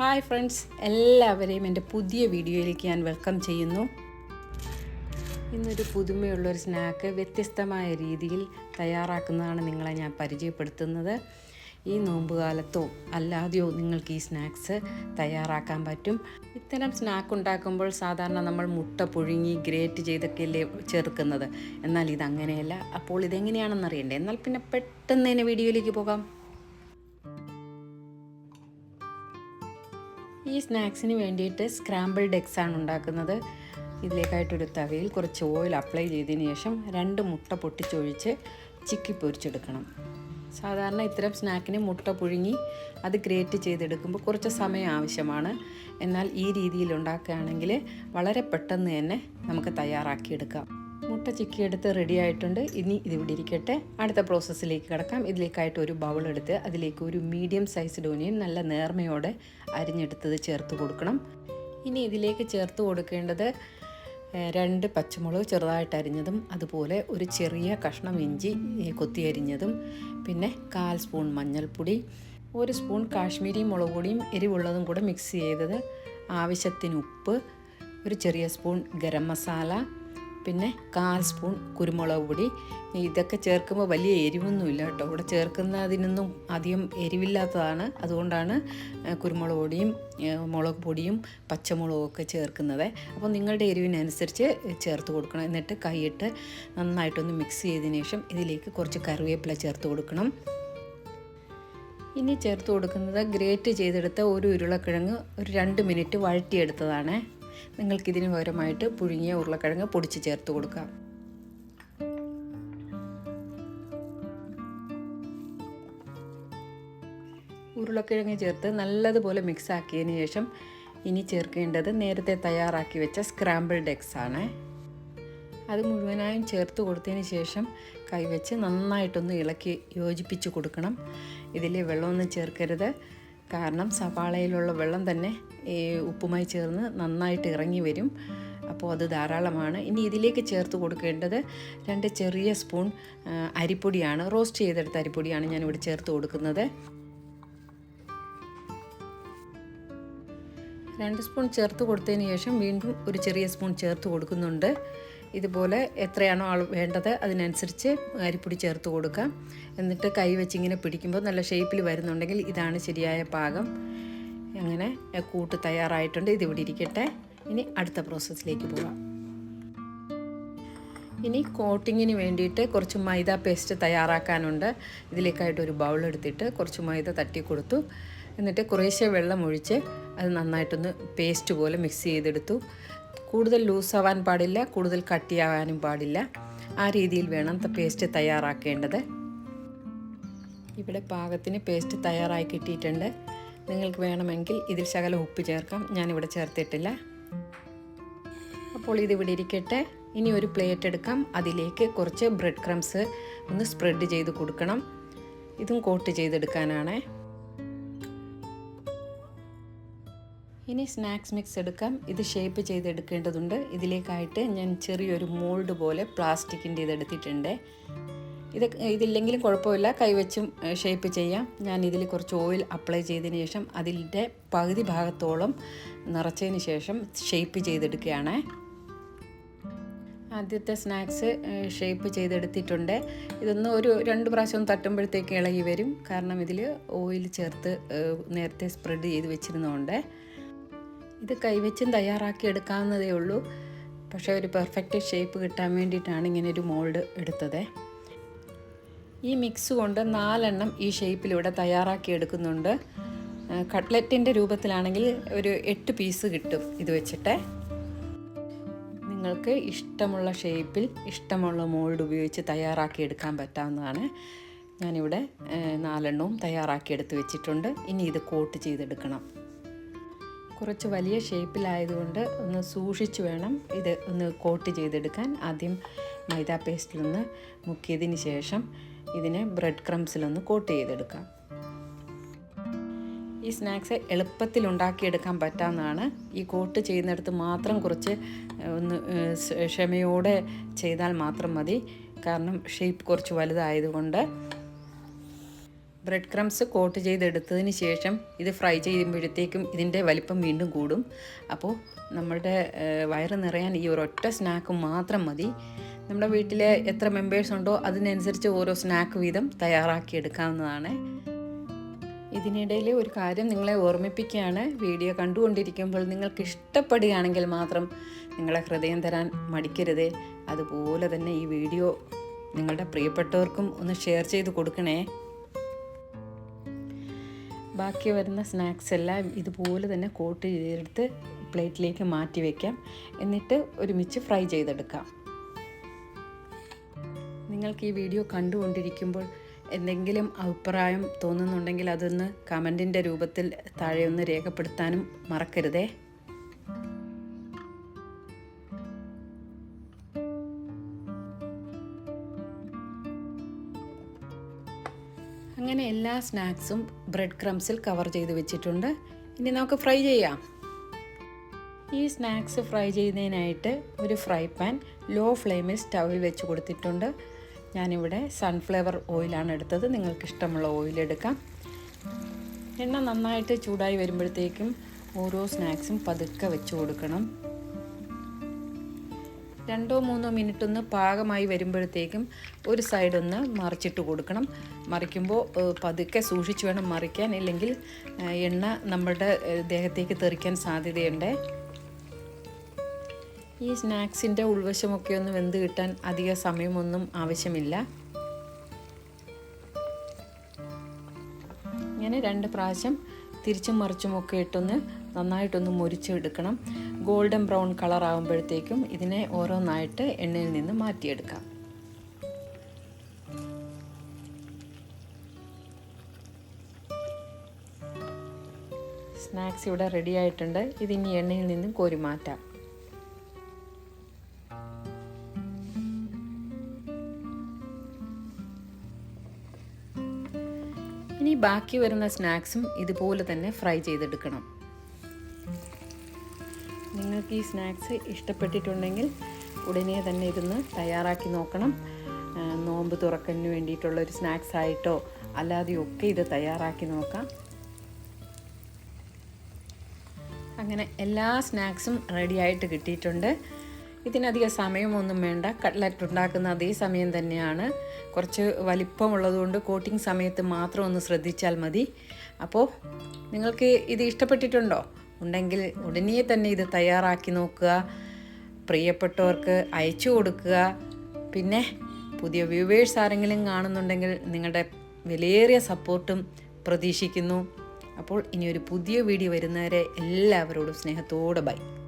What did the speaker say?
Hi friends എല്ലാവരെയും എന്റെ പുതിയ വീഡിയോയിലേക്ക് ഞാൻ വെൽക്കം ചെയ്യുന്നു. ഇന്നൊരു പുതുമയുള്ളൊരു സ്നാക്ക് വ്യത്യസ്തമായ രീതിയിൽ തയ്യാറാക്കുന്നതാണ് നിങ്ങളെ ഞാൻ പരിചയപ്പെടുത്തുന്നത്. ഈ നോമ്പുകാലത്തോ അല്ലാതെയോ നിങ്ങൾക്ക് ഈ സ്നാക്സ് തയ്യാറാക്കാൻ പറ്റും. ഇത്തരം സ്നാക്ക് ഉണ്ടാക്കുമ്പോൾ സാധാരണ നമ്മൾ മുട്ട പുഴുങ്ങി ഗ്രേറ്റ് ചെയ്തൊക്കെയല്ലേ ചേർക്കുന്നത്. എന്നാൽ ഇതങ്ങനെയല്ല. അപ്പോൾ ഇതെങ്ങനെയാണെന്ന് അറിയണ്ടേ എന്നാൽ പിന്നെ പെട്ടെന്ന് തന്നെ വീഡിയോയിലേക്ക് പോകാം. ഈ സ്നാക്സിന് വേണ്ടിയിട്ട് സ്ക്രാമ്പിൾഡ് എഗ്സ് ആണ് ഉണ്ടാക്കുന്നത്. ഇതിലേക്കായിട്ടൊരു തവയിൽ കുറച്ച് ഓയിൽ അപ്ലൈ ചെയ്തതിന് ശേഷം രണ്ട് മുട്ട പൊട്ടിച്ചൊഴിച്ച് ചിക്കി പൊരിച്ചെടുക്കണം. സാധാരണ ഇത്തരം സ്നാക്കിന് മുട്ട പുഴുങ്ങി അത് ഗ്രേറ്റ് ചെയ്തെടുക്കുമ്പോൾ കുറച്ച് സമയം ആവശ്യമാണ്. എന്നാൽ ഈ രീതിയിൽ ഉണ്ടാക്കുകയാണെങ്കിൽ വളരെ പെട്ടെന്ന് തന്നെ നമുക്ക് തയ്യാറാക്കിയെടുക്കാം. മുട്ട ചിക്കിയെടുത്ത് റെഡി ആയിട്ടുണ്ട്. ഇനി ഇതിവിടെ ഇരിക്കട്ടെ. അടുത്ത പ്രോസസ്സിലേക്ക് കിടക്കാം. ഇതിലേക്കായിട്ട് ഒരു ബൗൾ എടുത്ത് അതിലേക്ക് ഒരു മീഡിയം സൈസ് ഡോനിയൻ നല്ല നേർമയോടെ അരിഞ്ഞെടുത്തത് ചേർത്ത് കൊടുക്കണം. ഇനി ഇതിലേക്ക് ചേർത്ത് കൊടുക്കേണ്ടത് രണ്ട് പച്ചമുളക് ചെറുതായിട്ട് അരിഞ്ഞതും അതുപോലെ ഒരു ചെറിയ കഷ്ണം ഇഞ്ചി കൊത്തി അരിഞ്ഞതും പിന്നെ കാൽ സ്പൂൺ മഞ്ഞൾപ്പൊടി ഒരു സ്പൂൺ കാശ്മീരി മുളക് പൊടിയും എരിവുള്ളതും കൂടെ മിക്സ് ചെയ്തത് ആവശ്യത്തിന് ഉപ്പ് ഒരു ചെറിയ സ്പൂൺ ഗരം മസാല പിന്നെ കാൽ സ്പൂൺ കുരുമുളക് പൊടി. ഇതൊക്കെ ചേർക്കുമ്പോൾ വലിയ എരിവൊന്നുമില്ല കേട്ടോ. ഇവിടെ ചേർക്കുന്നതിനൊന്നും അധികം എരിവില്ലാത്തതാണ്. അതുകൊണ്ടാണ് കുരുമുളക് പൊടിയും മുളക് പൊടിയും പച്ചമുളകും ഒക്കെ ചേർക്കുന്നത്. അപ്പോൾ നിങ്ങളുടെ എരിവിനനുസരിച്ച് ചേർത്ത് കൊടുക്കണം. എന്നിട്ട് കൈയിട്ട് നന്നായിട്ടൊന്ന് മിക്സ് ചെയ്തതിന് ശേഷം ഇതിലേക്ക് കുറച്ച് കറിവേപ്പില ചേർത്ത് കൊടുക്കണം. ഇനി ചേർത്ത് കൊടുക്കുന്നത് ഗ്രേറ്റ് ചെയ്തെടുത്ത ഒരു ഉരുളക്കിഴങ്ങ് ഒരു രണ്ട് മിനിറ്റ് വഴറ്റിയെടുത്തതാണ്. നിങ്ങൾക്കിതിന് പകരമായിട്ട് പുഴുങ്ങിയ ഉരുളക്കിഴങ്ങ് പൊടിച്ച് ചേർത്ത് കൊടുക്കാം. ഉരുളക്കിഴങ്ങ് ചേർത്ത് നല്ലതുപോലെ മിക്സ് ആക്കിയതിന് ശേഷം ഇനി ചേർക്കേണ്ടത് നേരത്തെ തയ്യാറാക്കി വെച്ച സ്ക്രാമ്പിൾഡ് എഗ്സ് ആണ്. അത് മുഴുവനായും ചേർത്ത് കൊടുത്തതിന് ശേഷം കൈവച്ച് നന്നായിട്ടൊന്ന് ഇളക്കി യോജിപ്പിച്ച് കൊടുക്കണം. ഇതിൽ വെള്ളമൊന്നും ചേർക്കരുത്. കാരണം സവാളയിലുള്ള വെള്ളം തന്നെ ഈ ഉപ്പുമായി ചേർന്ന് നന്നായിട്ട് ഇറങ്ങി വരും. അപ്പോൾ അത് ധാരാളമാണ്. ഇനി ഇതിലേക്ക് ചേർത്ത് കൊടുക്കേണ്ടത് രണ്ട് ചെറിയ സ്പൂൺ അരിപ്പൊടിയാണ്. റോസ്റ്റ് ചെയ്തെടുത്ത അരിപ്പൊടിയാണ് ഞാനിവിടെ ചേർത്ത് കൊടുക്കുന്നത്. രണ്ട് സ്പൂൺ ചേർത്ത് കൊടുത്തതിന് ശേഷം വീണ്ടും ഒരു ചെറിയ സ്പൂൺ ചേർത്ത് കൊടുക്കുന്നുണ്ട്. ഇതുപോലെ എത്രയാണോ ആൾ വേണ്ടത് അതിനനുസരിച്ച് അരിപ്പൊടി ചേർത്ത് കൊടുക്കാം. എന്നിട്ട് കൈ വെച്ചിങ്ങനെ പിടിക്കുമ്പോൾ നല്ല ഷേപ്പിൽ വരുന്നുണ്ടെങ്കിൽ ഇതാണ് ശരിയായ പാകം. അങ്ങനെ കൂട്ട് തയ്യാറായിട്ടുണ്ട്. ഇതിവിടെ ഇരിക്കട്ടെ. ഇനി അടുത്ത പ്രോസസ്സിലേക്ക് പോകാം. ഇനി കോട്ടിങ്ങിന് വേണ്ടിയിട്ട് കുറച്ച് മൈദ പേസ്റ്റ് തയ്യാറാക്കാനുണ്ട്. ഇതിലേക്കായിട്ട് ഒരു ബൗൾ എടുത്തിട്ട് കുറച്ച് മൈദ തട്ടി കൊടുത്തു. എന്നിട്ട് കുറേശ്ശെ വെള്ളം ഒഴിച്ച് അത് നന്നായിട്ടൊന്ന് പേസ്റ്റ് പോലെ മിക്സ് ചെയ്തെടുത്തു. കൂടുതൽ ലൂസാവാൻ പാടില്ല കൂടുതൽ കട്ടിയാവാനും പാടില്ല. ആ രീതിയിൽ വേണം പേസ്റ്റ് തയ്യാറാക്കേണ്ടത്. ഇവിടെ പാകത്തിന് പേസ്റ്റ് തയ്യാറായി കിട്ടിയിട്ടുണ്ട്. നിങ്ങൾക്ക് വേണമെങ്കിൽ ഇതിൽ ശകലം ഉപ്പ് ചേർക്കാം. ഞാനിവിടെ ചേർത്തിട്ടില്ല. അപ്പോൾ ഇതിവിടെ ഇരിക്കട്ടെ. ഇനി ഒരു പ്ലേറ്റ് എടുക്കാം. അതിലേക്ക് കുറച്ച് ബ്രെഡ് ക്രംസ് ഒന്ന് സ്പ്രെഡ് ചെയ്ത് കൊടുക്കണം. ഇതും കോട്ട് ചെയ്തെടുക്കാനാണ്. ഇനി സ്നാക്സ് മിക്സ് എടുക്കാം. ഇത് ഷേപ്പ് ചെയ്തെടുക്കേണ്ടതുണ്ട്. ഇതിലേക്കായിട്ട് ഞാൻ ചെറിയൊരു മോൾഡ് പോലെ പ്ലാസ്റ്റിക്കിന്റെ ഇതെടുത്തിട്ടുണ്ട് ഇത് ഇതില്ലെങ്കിലും കുഴപ്പമില്ല. കൈവച്ചും ഷേപ്പ് ചെയ്യാം. ഞാൻ ഇതിൽ കുറച്ച് ഓയിൽ അപ്ലൈ ചെയ്തതിന് ശേഷം അതിന്റെ പകുതി ഭാഗത്തോളം നിറച്ചതിന് ശേഷം ഷേപ്പ് ചെയ്തെടുക്കുകയാണ്. ആദ്യത്തെ സ്നാക്സ് ഷേപ്പ് ചെയ്തെടുത്തിട്ടുണ്ട്. ഇതൊന്ന് ഒരു രണ്ട് പ്രാവശ്യം തട്ടുമ്പോഴത്തേക്ക് ഇളകി വരും. കാരണം ഇതിൽ ഓയിൽ ചേർത്ത് നേരത്തെ സ്പ്രെഡ് ചെയ്ത് വെച്ചിരുന്നതുകൊണ്ട്. ഇത് കൈവച്ചും തയ്യാറാക്കി എടുക്കാവുന്നതേ ഉള്ളൂ. പക്ഷേ ഒരു പെർഫെക്റ്റ് ഷേപ്പ് കിട്ടാൻ വേണ്ടിയിട്ടാണ് ഇങ്ങനെ ഒരു മോൾഡ് എടുത്തത്. ഈ മിക്സ് കൊണ്ട് നാലെണ്ണം ഈ ഷേപ്പിലൂടെ തയ്യാറാക്കി എടുക്കുന്നുണ്ട്. കട്ട്ലറ്റിന്റെ രൂപത്തിലാണെങ്കിൽ ഒരു എട്ട് പീസ് കിട്ടും ഇത് വെച്ചിട്ട്. നിങ്ങൾക്ക് ഇഷ്ടമുള്ള ഷേപ്പിൽ ഇഷ്ടമുള്ള മോൾഡ് ഉപയോഗിച്ച് തയ്യാറാക്കി എടുക്കാൻ പറ്റാവുന്നതാണ്. ഞാനിവിടെ നാലെണ്ണവും തയ്യാറാക്കി എടുത്ത് വെച്ചിട്ടുണ്ട്. ഇനി ഇത് കോട്ട് ചെയ്തെടുക്കണം. കുറച്ച് വലിയ ഷേപ്പിലായതുകൊണ്ട് ഒന്ന് സൂക്ഷിച്ച് വേണം ഇത് ഒന്ന് കോട്ട് ചെയ്തെടുക്കാൻ. ആദ്യം മൈദ പേസ്റ്റിലൊന്ന് മുക്കിയതിന് ശേഷം ഇതിനെ ബ്രെഡ് ക്രംസിലൊന്ന് കോട്ട് ചെയ്തെടുക്കാം. ഈ സ്നാക്സ് എളുപ്പത്തിൽ ഉണ്ടാക്കിയെടുക്കാൻ പറ്റാവുന്നതാണ്. ഈ കോട്ട് ചെയ്യുന്നിടത്ത് മാത്രം കുറച്ച് ഒന്ന് ക്ഷമയോടെ ചെയ്താൽ മാത്രം മതി. കാരണം ഷേപ്പ് കുറച്ച് വലുതായതുകൊണ്ട് ബ്രെഡ് ക്രംസ് കോട്ട് ചെയ്തെടുത്തതിന് ശേഷം ഇത് ഫ്രൈ ചെയ്യുമ്പോഴത്തേക്കും ഇതിന്റെ വലിപ്പം വീണ്ടും കൂടും. അപ്പോൾ നമ്മളുടെ വയറ് നിറയാൻ ഈ ഒരു ഒറ്റ സ്നാക്ക് മാത്രം മതി. നമ്മുടെ വീട്ടിലെ എത്ര മെമ്പേഴ്സ് ഉണ്ടോ അതിനനുസരിച്ച് ഓരോ സ്നാക്ക് വീതം തയ്യാറാക്കി എടുക്കാവുന്നതാണ്. ഇതിനിടയിൽ ഒരു കാര്യം നിങ്ങളെ ഓർമ്മിപ്പിക്കുകയാണ്. വീഡിയോ കണ്ടുകൊണ്ടിരിക്കുമ്പോൾ നിങ്ങൾക്ക് ഇഷ്ടപ്പെടുകയാണെങ്കിൽ മാത്രം നിങ്ങളെ ഹൃദയം തരാൻ മടിക്കരുത്. അതുപോലെ തന്നെ ഈ വീഡിയോ നിങ്ങളുടെ പ്രിയപ്പെട്ടവർക്കും ഒന്ന് ഷെയർ ചെയ്ത് കൊടുക്കണേ. ബാക്കി വരുന്ന സ്നാക്സ് എല്ലാം ഇതുപോലെ തന്നെ കോട്ട് ചെയ്തെടുത്ത് പ്ലേറ്റിലേക്ക് മാറ്റി വയ്ക്കാം എന്നിട്ട് ഒരുമിച്ച് ഫ്രൈ ചെയ്തെടുക്കാം. നിങ്ങൾക്ക് ഈ വീഡിയോ കണ്ടുകൊണ്ടിരിക്കുമ്പോൾ എന്തെങ്കിലും അഭിപ്രായം തോന്നുന്നുണ്ടെങ്കിൽ അതൊന്ന് കമന്റിന്റെ രൂപത്തിൽ താഴെ ഒന്ന് രേഖപ്പെടുത്താനും മറക്കരുതേ. അങ്ങനെ എല്ലാ സ്നാക്സും ബ്രെഡ് ക്രംസിൽ കവർ ചെയ്ത് വെച്ചിട്ടുണ്ട്. ഇനി നമുക്ക് ഫ്രൈ ചെയ്യാം. ഈ സ്നാക്സ് ഫ്രൈ ചെയ്യുന്നതിനായിട്ട് ഒരു ഫ്രൈ പാൻ ലോ ഫ്ലെയിമിൽ സ്റ്റൗവിൽ വെച്ച് കൊടുത്തിട്ടുണ്ട്. ഞാനിവിടെ സൺഫ്ലവർ ഓയിലാണ് എടുത്തത്. നിങ്ങൾക്ക് ഇഷ്ടമുള്ള ഓയിൽ എടുക്കാം. എണ്ണ നന്നായിട്ട് ചൂടായി വരുമ്പോഴത്തേക്കും ഓരോ സ്നാക്സും പതുക്കെ വെച്ച് കൊടുക്കണം. രണ്ടോ മൂന്നോ മിനിറ്റ് ഒന്ന് പാകമായി വരുമ്പോഴത്തേക്കും ഒരു സൈഡ് ഒന്ന് മറിച്ചിട്ട് കൊടുക്കണം. മറിക്കുമ്പോൾ പതുക്കെ സൂക്ഷിച്ച് വേണം മറിക്കാൻ. ഇല്ലെങ്കിൽ എണ്ണ നമ്മുടെ ദേഹത്തേക്ക് തെറിക്കാൻ സാധ്യതയുണ്ട്. ഈ സ്നാക്സിന്റെ ഉൾവശമൊക്കെ ഒന്ന് വെന്ത് കിട്ടാൻ അധിക സമയമൊന്നും ആവശ്യമില്ല. ഇങ്ങനെ രണ്ട് പ്രാവശ്യം തിരിച്ചും മറിച്ചുമൊക്കെ ഇട്ടൊന്ന് നന്നായിട്ടൊന്ന് മുരിച്ചെടുക്കണം. ഗോൾഡൻ ബ്രൗൺ കളർ ആകുമ്പോഴത്തേക്കും ഇതിനെ ഓരോന്നായിട്ട് എണ്ണയിൽ നിന്ന് മാറ്റിയെടുക്കാം. സ്നാക്സ് ഇവിടെ റെഡി ആയിട്ടുണ്ട്. ഇതിനി എണ്ണയിൽ നിന്നും കോരി മാറ്റാം. ഇനി ബാക്കി വരുന്ന സ്നാക്സും ഇതുപോലെ തന്നെ ഫ്രൈ ചെയ്തെടുക്കണം. നിങ്ങൾക്ക് ഈ സ്നാക്സ് ഇഷ്ടപ്പെട്ടിട്ടുണ്ടെങ്കിൽ ഉടനെ തന്നെ ഇരുന്ന് തയ്യാറാക്കി നോക്കണം. നോമ്പ് തുറക്കലിന് വേണ്ടിയിട്ടുള്ള ഒരു സ്നാക്സ് ആയിട്ടോ അല്ലാതെയൊക്കെ ഇത് തയ്യാറാക്കി നോക്കാം. അങ്ങനെ എല്ലാ സ്നാക്സും റെഡിയായിട്ട് കിട്ടിയിട്ടുണ്ട്. ഇതിനധികം സമയമൊന്നും വേണ്ട. കട്ട്ലറ്റ് ഉണ്ടാക്കുന്ന അതേ സമയം തന്നെയാണ്. കുറച്ച് വലിപ്പമുള്ളതുകൊണ്ട് കോട്ടിംഗ് സമയത്ത് മാത്രം ഒന്ന് ശ്രദ്ധിച്ചാൽ മതി. അപ്പോൾ നിങ്ങൾക്ക് ഇത് ഇഷ്ടപ്പെട്ടിട്ടുണ്ടോ? ഉണ്ടെങ്കിൽ ഉടനെ തന്നെ ഇത് തയ്യാറാക്കി നോക്കുക. പ്രിയപ്പെട്ടവർക്ക് അയച്ചു കൊടുക്കുക. പിന്നെ പുതിയ വ്യൂവേഴ്സ് ആരെങ്കിലും കാണുന്നുണ്ടെങ്കിൽ നിങ്ങളുടെ വിലയേറിയ സപ്പോർട്ടും പ്രതീക്ഷിക്കുന്നു. അപ്പോൾ ഇനിയൊരു പുതിയ വീഡിയോ വരുന്നവരെ എല്ലാവരോടും സ്നേഹത്തോടെ ബൈ.